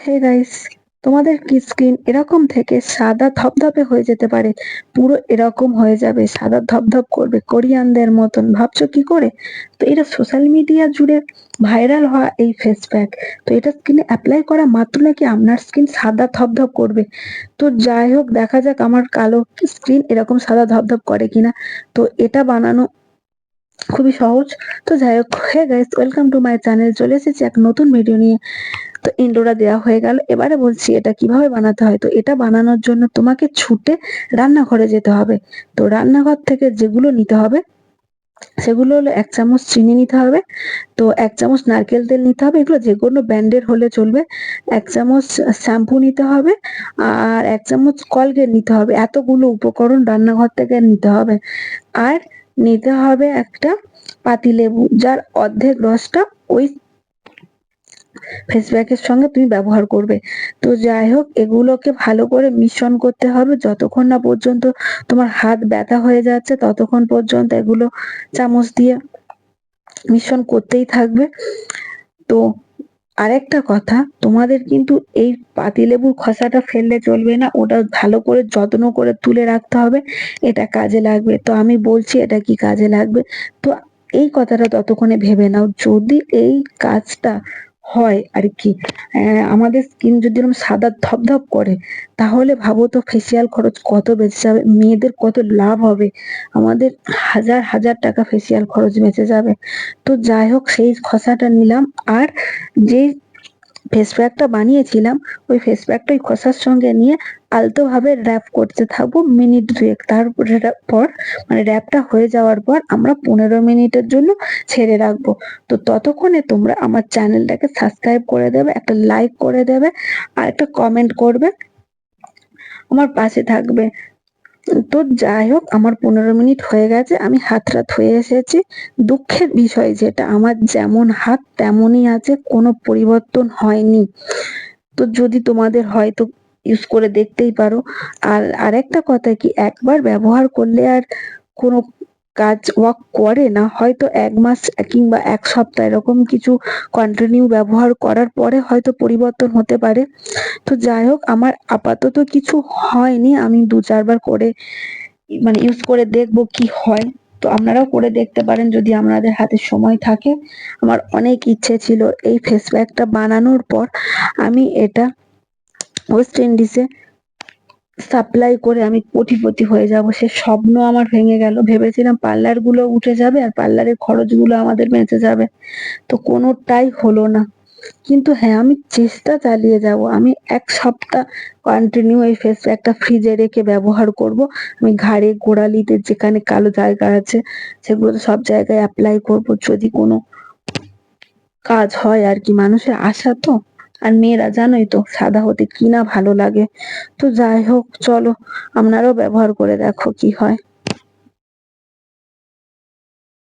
Hey guys তোমাদের কি skin এরকম থেকে সাদা ধপধপে হয়ে যেতে পারে? পুরো এরকম হয়ে যাবে, সাদা ধপধপ করবে কোরিয়ানদের মতন। ভাবছ কি করে? তো এটা সোশ্যাল মিডিয়া জুড়ে ভাইরাল হওয়া এই ফেস প্যাক তো এটা স্কিনে অ্যাপ্লাই করা মাত্র নাকি আপনার স্কিন সাদা ধপধপ করবে? তো যাই হোক, দেখা যাক আমার কালো স্কিন এরকম সাদা ধপধপ করে কিনা। তো এটা বানানো খুবই সহজ। তো যাই হোক hey guys welcome to my channel চলে এসেছি এক নতুন ভিডিও নিয়ে। তো ইন্ডোরা দেওয়া হয়ে গেল। এবারে বলছি, এটা কীভাবে বানাতে হয়? তো এটা বানানোর জন্য তোমাকে ছুটে রান্নাঘরে যেতে হবে। তো রান্নাঘর থেকে যেগুলো নিতে হবে, সেগুলো হলো এক চামচ চিনি নিতে হবে, তো এক চামচ নারকেল তেল নিতে হবে। এগুলো যে কোনো ব্র্যান্ডের হলে চলবে। এক চামচ শ্যাম্পু নিতে হবে আর এক চামচ কলগেট নিতে হবে। এতগুলো উপকরণ রান্নাঘর থেকে নিতে হবে। আর নিতে হবে একটা পাতিলেবু, যার অর্ধেক রসটা ওই ফেস প্যাকের সঙ্গে তুমি ব্যবহার করবে। তো যাই হোক, এগুলোকে ভালো করে মিশ্রণ করতে হবে। যতক্ষণ না পর্যন্ত তোমার হাত ব্যথা হয়ে যাচ্ছে, ততক্ষণ পর্যন্ত এগুলো চামচ দিয়ে মিশ্রণ করতেই থাকবে। তো আরেকটা কথা, তোমাদের কিন্তু এই পাতিলেবুর খসাটা ফেললে চলবে না। ওটা ভালো করে যত্ন করে তুলে রাখতে হবে। এটা কাজে লাগবে। তো আমি বলছি, এটা কি কাজে লাগবে? তো এই কথাটা ততক্ষণে ভেবে নাও। যদি এই কাজটা হয় আর কি আমাদের স্কিন যদি এরকম সাদা ধপধপ করে, তাহলে ভাবো তো ফেসিয়াল খরচ কত বেঁচে যাবে, মেয়েদের কত লাভ হবে? আমাদের হাজার হাজার টাকা ফেসিয়াল খরচ বেঁচে যাবে। তো যাই হোক, সেই খসাটা নিলাম। আর যে ফেস প্যাকটা বানিয়েছিলাম, ওই ফেস প্যাকটা ওই খোসার সঙ্গে নিয়ে আলতো ভাবে র্যাপ করতে থাকব মিনিট দুয়েক। তারপরে পর মানে র্যাপটা হয়ে যাওয়ার পর আমরা পনেরো মিনিটের জন্য ছেড়ে রাখব। তো ততক্ষণে তোমরা আমার চ্যানেলটাকে সাবস্ক্রাইব করে দেবে, একটা লাইক করে দেবে, আর একটা কমেন্ট করবে। আমার পাশে থাকবে। তো যাই হোক, আমার পনেরো মিনিট হয়ে গেছে, আমি হাতটা ধুয়ে এসেছি। দুঃখের বিষয় যেটা, আমার যেমন হাত তেমনই আছে, কোনো পরিবর্তন হয়নি। তো যদি তোমাদের হয়তো ইউজ করে দেখতেই পারো। আর আরেকটা কথা কি, একবার ব্যবহার করলে আর কোনো কাজ ওয়ার্ক করে না, হয়তো এক মাস কিংবা এক সপ্তাহ, এরকম কিছু কন্টিনিউ ব্যবহার করার পরে হয়তো পরিবর্তন হতে পারে। তো যাই হোক, আমার আপাতত কিছু হয়নি, আমি দু চারবার করে মানে ইউজ করে দেখব কি হয়। তো আপনারাও করে দেখতে পারেন যদি আপনাদের হাতে সময় থাকে। আমার অনেক ইচ্ছে ছিল এই ফেস প্যাকটা বানানোর পর, আমি এটা ওয়েস্ট ইন্ডিজে সাপ্লাই করে আমি কোটিপতি হয়ে যাব। সে স্বপ্ন আমার ভেঙে গেল। ভেবেছিলাম পার্লারগুলো উঠে যাবে আর পার্লারের খরচগুলো আমাদের বেঁচে যাবে। তো কোনোটাই হলো না। কিন্তু হ্যাঁ আমি চেষ্টা চালিয়ে যাব। আমি এক সপ্তাহ কন্টিনিউ এই ফেস প্যাকটা ফ্রিজে রেখে ব্যবহার করব। আমি ঘাড়ে গোড়ালিতে যেখানে কালো জায়গা আছে সেগুলো সব জায়গায় অ্যাপ্লাই করব। যদি কোনো কাজ হয় আর কি, মানুষের আশা তো? আর মেয়েরা জানোই তো সাদা হতে কিনা ভালো লাগে। তো যাই হোক, চলো আপনারাও ব্যবহার করে দেখো কি হয়।